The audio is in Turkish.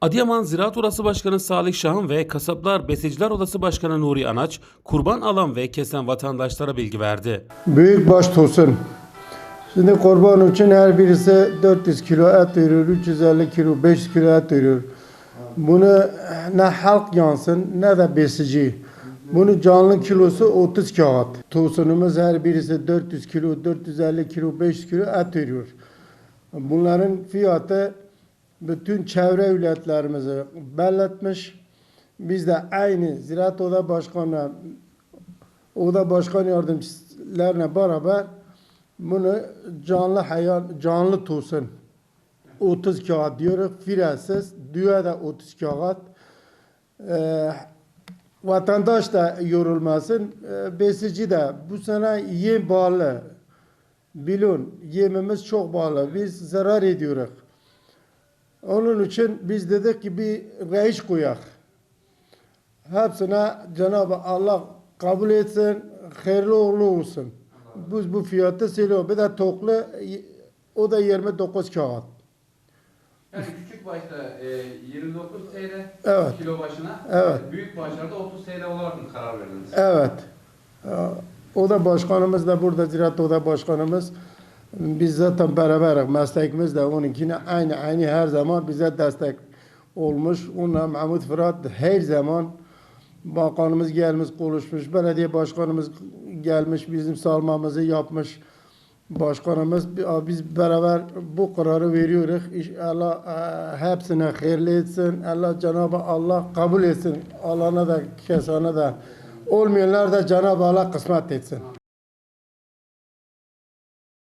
Adıyaman Ziraat Odası Başkanı Salih Şahan ve Kasaplar Besiciler Odası Başkanı Nuri Anaç, kurban alan ve kesen vatandaşlara bilgi verdi. Büyük baş tosun. Şimdi kurban için her birisi 400 kilo et veriyor, 350 kilo, 500 kilo et veriyor. Bunu ne halk yansın ne de besici. Bunu canlı kilosu 30 kağıt. Tosunumuz her birisi 400 kilo, 450 kilo, 500 kilo et veriyor. Bunların fiyatı bütün çevre ületlerimizi belletmiş. Biz de aynı Ziraat Oda Başkanı Oda Başkan yardımcılarına beraber bunu canlı hayvan, canlı tosun 30 kağıt diyoruz. Firesiz, düğe de 30 kağıt. Ee, vatandaş da yorulmasın. Ee, besici de bu sene yem bağlı. Bilin yemimiz çok bağlı. Biz zarar ediyoruz. Onun için biz dedik ki bir reis koyak. Hepsine Cenab-ı Allah kabul etsin, hayırlı uğurlu olsun. Biz bu fiyatı söylüyor. Bir de toklu, o da 29 kağıt. Yani küçük başta e, 29 TL Evet. kilo başına, Evet. büyük başlarda 30 TL olarak mı karar verdiniz? Evet. Ee, O da başkanımız da burada Ziraat Oda Başkanımız. Biz zaten beraberiz. Meslekimiz de onunkine aynı aynı her zaman bize destek olmuş. Onunla Mahmut Fırat her zaman bakanımız gelmiş konuşmuş. Belediye başkanımız gelmiş bizim salmamızı yapmış. Başkanımız biz beraber bu kararı veriyoruz. Allah e, hepsine hayırlı etsin. Allah Cenab-ı Allah kabul etsin. Alana da kesana da olmayanlar da Cenab-ı Allah kısmet etsin.